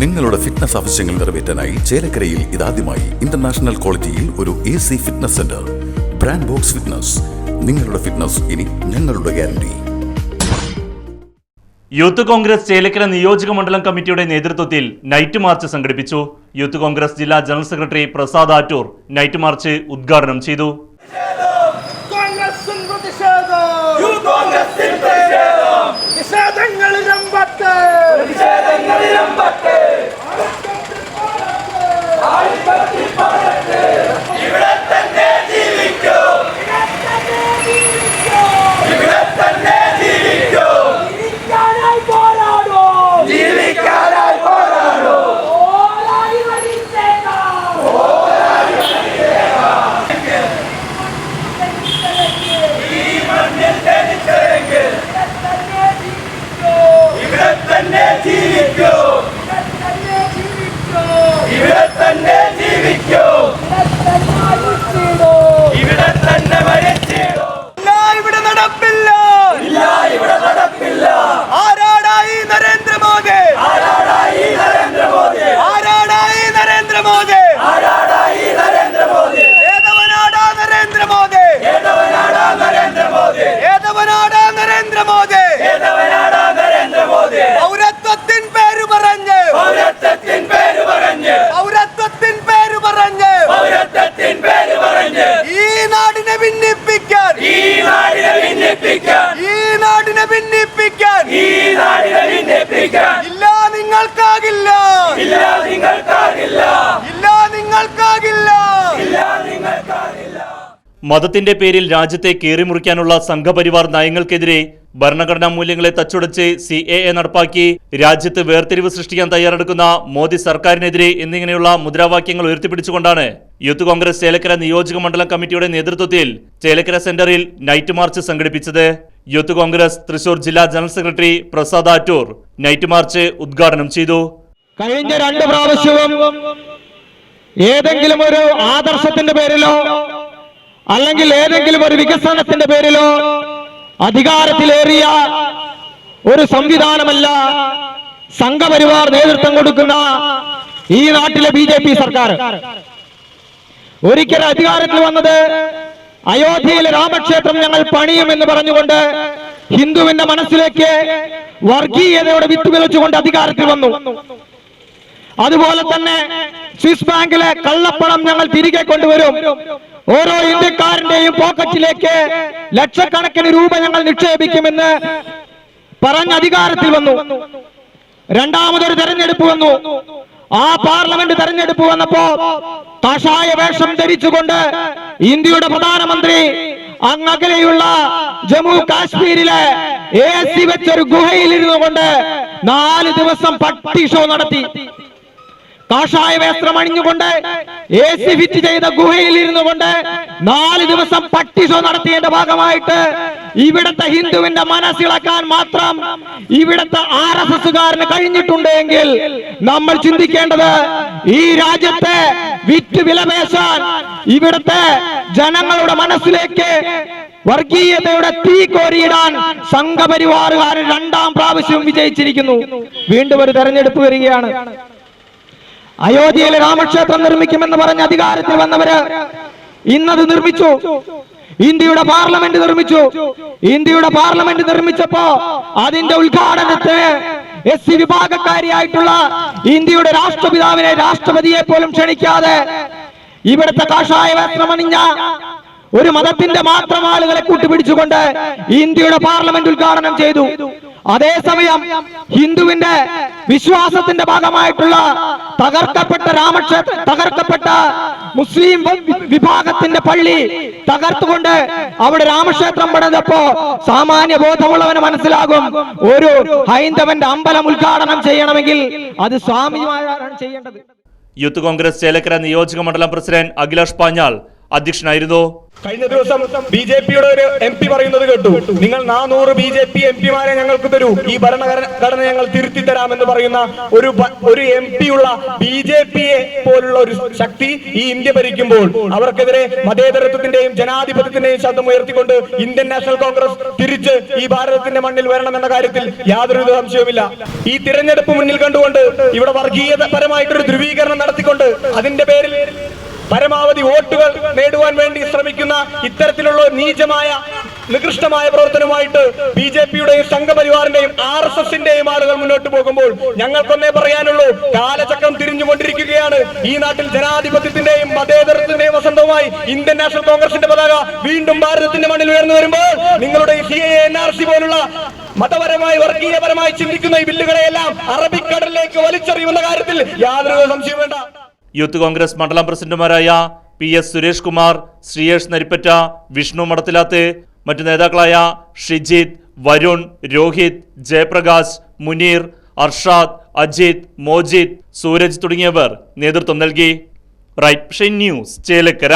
നിങ്ങളുടെ ഫിറ്റ്നസ് ആവശ്യങ്ങൾ നിറവേറ്റാനായി ചേലക്കരയിൽ ഇതാദ്യമായി ഇന്റർനാഷണൽ ക്വാളിറ്റിയിൽ ഒരു A C fitness centre brand box fitness നിങ്ങളുടെ ഫിറ്റ്നസ് ഇനി ഞങ്ങളുടെ ഗ്യാരണ്ടി യൂത്ത് കോൺഗ്രസ് ചേലക്കര നിയോജക മണ്ഡലം കമ്മിറ്റിയുടെ നേതൃത്വത്തിൽ നൈറ്റ് മാർച്ച് സംഘടിപ്പിച്ചു. യൂത്ത് കോൺഗ്രസ് ജില്ലാ general secretary Prasad Attoor night march ഉദ്ഘാടനം ചെയ്തു കോൺഗ്രസിൻ പ്രതിഷേധം യൂത്ത് കോൺഗ്രസിൻ പ്രതിഷേധം നിഷേധങ്ങളിരമ്പത്ത് നിഷേധങ്ങളിരമ്പത്ത് ഇവിടെ തന്നെ ജീവിക്കും ഇവിടെ തന്നെ ജീവിക്കും ജീവിക്കാനായി പോരാടോ ജീവിക്കാനായി പോരാടോ പോരാടി വരിച്ചേക്കാം ഇവിടെ തന്നെ ജീവിക്കൂ ഇവിടെ തന്നെ ജീവിക്കൂ ഇവിടെ തന്നെ മരിച്ചിടൂ ഇല്ല ഇവിടെ നടപ്പില്ല ഇല്ല ഇവിടെ നടപ്പില്ല ആരാടായി നരേന്ദ്രമോദി ആരാടായി നരേന്ദ്രമോദി ആരാടായി നരേന്ദ്രമോദി ആരാടായി നരേന്ദ്രമോദി ഏതവനാടാ നരേന്ദ്രമോദി ഏതവനാടാ നരേന്ദ്രമോദി ഏതവനാടാ നരേന്ദ്രമോദി. നരേന്ദ്രമോദി. പൗരത്വത്തിൻ പേര് പറഞ്ഞ്. പൗരത്വത്തിൻ പേര് പറഞ്ഞ്. പൗരത്വത്തിൻ പേര് പറഞ്ഞ്. പൗരത്വത്തിൻ പേര് പറഞ്ഞ്. ഈ നാടിനെ ഭിന്നിപ്പിക്കാൻ. ഈ നാടിനെ ഭിന്നിപ്പിക്കാൻ. ഈ നാടിനെ ഭിന്നിപ്പിക്കാൻ. ഈ മതത്തിന്റെ പേരിൽ രാജ്യത്തെ കീറിമുറിക്കാനുള്ള സംഘപരിവാർ നയങ്ങൾക്കെതിരെ ഭരണഘടനാ മൂല്യങ്ങളെ തച്ചുടച്ച് സി എ എ നടപ്പാക്കി. രാജ്യത്ത് വേർതിരിവ് സൃഷ്ടിക്കാൻ തയ്യാറെടുക്കുന്ന മോദി സർക്കാരിനെതിരെ എന്നിങ്ങനെയുള്ള മുദ്രാവാക്യങ്ങൾ ഉയർത്തിപ്പിടിച്ചുകൊണ്ടാണ് യൂത്ത് കോൺഗ്രസ് ചേലക്കര നിയോജക മണ്ഡലം കമ്മിറ്റിയുടെ നേതൃത്വത്തിൽ ചേലക്കര സെന്ററിൽ നൈറ്റ് മാർച്ച് സംഘടിപ്പിച്ചത്. യൂത്ത് കോൺഗ്രസ് തൃശൂർ ജില്ലാ general secretary Prasad Attoor night march ഉദ്ഘാടനം ചെയ്തു. കഴിഞ്ഞ രണ്ട് പ്രാവശ്യവും ഏതെങ്കിലും ഒരു ആദർശത്തിന്റെ പേരിലോ അല്ലെങ്കിൽ ഏതെങ്കിലും ഒരു വികസനത്തിന്റെ പേരിലോ അധികാരത്തിലേറിയ ഒരു സംവിധാനമല്ല സംഘപരിവാർ നേതൃത്വം കൊടുക്കുന്ന ഈ നാട്ടിലെ ബി ജെ പി സർക്കാർ. ഒരിക്കൽ അധികാരത്തിൽ വന്നത് അയോധ്യയിലെ രാമക്ഷേത്രം ഞങ്ങൾ പണിയുമെന്ന് പറഞ്ഞുകൊണ്ട് ഹിന്ദുവിന്റെ മനസ്സിലേക്ക് വർഗീയതയോടെ വിത്ത് അധികാരത്തിൽ വന്നു. അതുപോലെ തന്നെ സ്വിസ് ബാങ്കിലെ കള്ളപ്പണം ഞങ്ങൾ തിരികെ കൊണ്ടുവരും. ഓരോ ഇന്ത്യക്കാരന്റെയും പോക്കറ്റിലേക്ക് ലക്ഷക്കണക്കിന് രൂപ ഞങ്ങൾ നിക്ഷേപിക്കുമെന്ന് പറഞ്ഞ അധികാരത്തിൽ വന്നു. രണ്ടാമതൊരു തെരഞ്ഞെടുപ്പ് വന്നു. ആ പാർലമെന്റ് തെരഞ്ഞെടുപ്പ് വന്നപ്പോ കഷായ വേഷം ധരിച്ചുകൊണ്ട് ഇന്ത്യയുടെ പ്രധാനമന്ത്രി അങ്ങകലെയുള്ള ജമ്മു കാശ്മീരിലെ എ സി വെച്ചൊരു ഗുഹയിൽ ഇരുന്നു കൊണ്ട് നാല് ദിവസം പട്ടി ഷോ നടത്തി. കാഷായ വസ്ത്രം അണിഞ്ഞുകൊണ്ട് എ സി ഫിറ്റ് ചെയ്ത ഗുഹയിൽ ഇരുന്നു കൊണ്ട് നാല് ദിവസം പട്ടി ഷോ നടത്തിയതിന്റെ ഭാഗമായിട്ട് ഇവിടത്തെ ഹിന്ദുവിന്റെ മനസ്സിളക്കാൻ മാത്രം ഇവിടത്തെ ആർ എസ് എസുകാരന് കഴിഞ്ഞിട്ടുണ്ട് എങ്കിൽ നമ്മൾ ചിന്തിക്കേണ്ടത് ഈ രാജ്യത്തെ വിറ്റ് വിലപേശാൻ ഇവിടത്തെ ജനങ്ങളുടെ മനസ്സിലേക്ക് വർഗീയതയുടെ തീ കോരിയിടാൻ സംഘപരിവാറുകാരൻ രണ്ടാം പ്രാവശ്യം വിജയിച്ചിരിക്കുന്നു. വീണ്ടും ഒരു തെരഞ്ഞെടുപ്പ് വരികയാണ്. അയോധ്യയിൽ രാമക്ഷേത്രം നിർമ്മിക്കുമെന്ന് പറഞ്ഞ് അധികാരത്തിൽ വന്നവര് ഇന്നത് നിർമ്മിച്ചു. ഇന്ത്യയുടെ പാർലമെന്റ് നിർമ്മിച്ചു. ഇന്ത്യയുടെ പാർലമെന്റ് നിർമ്മിച്ചപ്പോ അതിന്റെ ഉദ്ഘാടനത്തിന് എസ് സി വിഭാഗക്കാരിയായിട്ടുള്ള ഇന്ത്യയുടെ രാഷ്ട്രപിതാവിനെ രാഷ്ട്രപതിയെ പോലും ക്ഷണിക്കാതെ ഇവിടുത്തെ കാഷായ വസ്ത്രമണിഞ്ഞ ഒരു മതത്തിന്റെ മാത്രം ആളുകളെ കൂട്ടുപിടിച്ചുകൊണ്ട് ഇന്ത്യയുടെ പാർലമെന്റ് ഉദ്ഘാടനം ചെയ്തു. അതേസമയം ഹിന്ദുവിന്റെ വിശ്വാസത്തിന്റെ ഭാഗമായിട്ടുള്ള തകർക്കപ്പെട്ട രാമക്ഷേത്ര തകർക്കപ്പെട്ട മുസ്ലിം വിഭാഗത്തിന്റെ പള്ളി തകർത്തുകൊണ്ട് അവിടെ രാമക്ഷേത്രം പണിതപ്പോ സാമാന്യ ബോധമുള്ളവന് മനസ്സിലാകും. ഒരു ഹൈന്ദവന്റെ അമ്പലം ഉദ്ഘാടനം ചെയ്യണമെങ്കിൽ അത് സ്വാമിമാരാണ് ചെയ്യേണ്ടത്. യൂത്ത് കോൺഗ്രസ് ചേലക്കര നിയോജക മണ്ഡലം പ്രസിഡന്റ് അഖിലാഷ് പാഞ്ഞാൾ അധ്യക്ഷനായിരുന്നു. കഴിഞ്ഞ ദിവസം ബി ജെ പിയുടെ ഒരു എം പി പറയുന്നത് കേട്ടു. നിങ്ങൾ നാനൂറ് ബി ജെ പി എം പിമാരെ ഞങ്ങൾക്ക് തരൂ. ഈ ഭരണഘടന ഞങ്ങൾ തിരുത്തി തരാമെന്ന് പറയുന്ന ഒരു ഒരു എം പി ഉള്ള ബി ജെ പിയെ പോലുള്ള ഒരു ശക്തി ഈ ഇന്ത്യ ഭരിക്കുമ്പോൾ അവർക്കെതിരെ മതേതരത്വത്തിന്റെയും ജനാധിപത്യത്തിന്റെയും ശബ്ദം ഉയർത്തിക്കൊണ്ട് ഇന്ത്യൻ നാഷണൽ കോൺഗ്രസ് തിരിച്ച് ഈ ഭാരതത്തിന്റെ മണ്ണിൽ വരണമെന്ന കാര്യത്തിൽ യാതൊരു സംശയവുമില്ല. ഈ തിരഞ്ഞെടുപ്പ് മുന്നിൽ കണ്ടുകൊണ്ട് ഇവിടെ വർഗീയതപരമായിട്ടൊരു ധ്രുവീകരണം നടത്തിക്കൊണ്ട് അതിന്റെ പേരിൽ പരമാവധി വോട്ടുകൾ നേടുവാൻ വേണ്ടി ശ്രമിക്കുന്ന ഇത്തരത്തിലുള്ള നീചമായ നികൃഷ്ടമായ പ്രവർത്തനവുമായിട്ട് ബി ജെ പിയുടെയും സംഘപരിവാറിന്റെയും ആർ എസ് എസിന്റെയും ആളുകൾ മുന്നോട്ട് പോകുമ്പോൾ ഞങ്ങൾക്കൊന്നേ പറയാനുള്ളൂ കാലചക്രം തിരിഞ്ഞുകൊണ്ടിരിക്കുകയാണ്. ഈ നാട്ടിൽ ജനാധിപത്യത്തിന്റെയും മതേതരത്തിന്റെയും വസന്തവുമായി ഇന്ത്യൻ നാഷണൽ കോൺഗ്രസിന്റെ പതാക വീണ്ടും ഭാരതത്തിന്റെ മണ്ണിൽ ഉയർന്നു വരുമ്പോൾ നിങ്ങളുടെ C A N R C പോലുള്ള മതപരമായി വർഗീയപരമായി ചിന്തിക്കുന്ന ഈ ബില്ലുകളെയെല്ലാം അറബിക്കടലിലേക്ക് വലിച്ചെറിയുന്ന കാര്യത്തിൽ യാതൊരു സംശയം വേണ്ട. യൂത്ത് കോൺഗ്രസ് മണ്ഡലം പ്രസിഡന്റുമാരായ പി എസ് സുരേഷ് കുമാർ ശ്രീയേഷ് നരിപ്പറ്റ വിഷ്ണു മടത്തിലാത്ത് മറ്റു നേതാക്കളായ ഷിജിത് വരുൺ രോഹിത് ജയപ്രകാശ് മുനീർ അർഷാദ് അജിത് മോജിത് സൂരജ് തുടങ്ങിയവർ നേതൃത്വം നൽകി. Right news Chelakkara.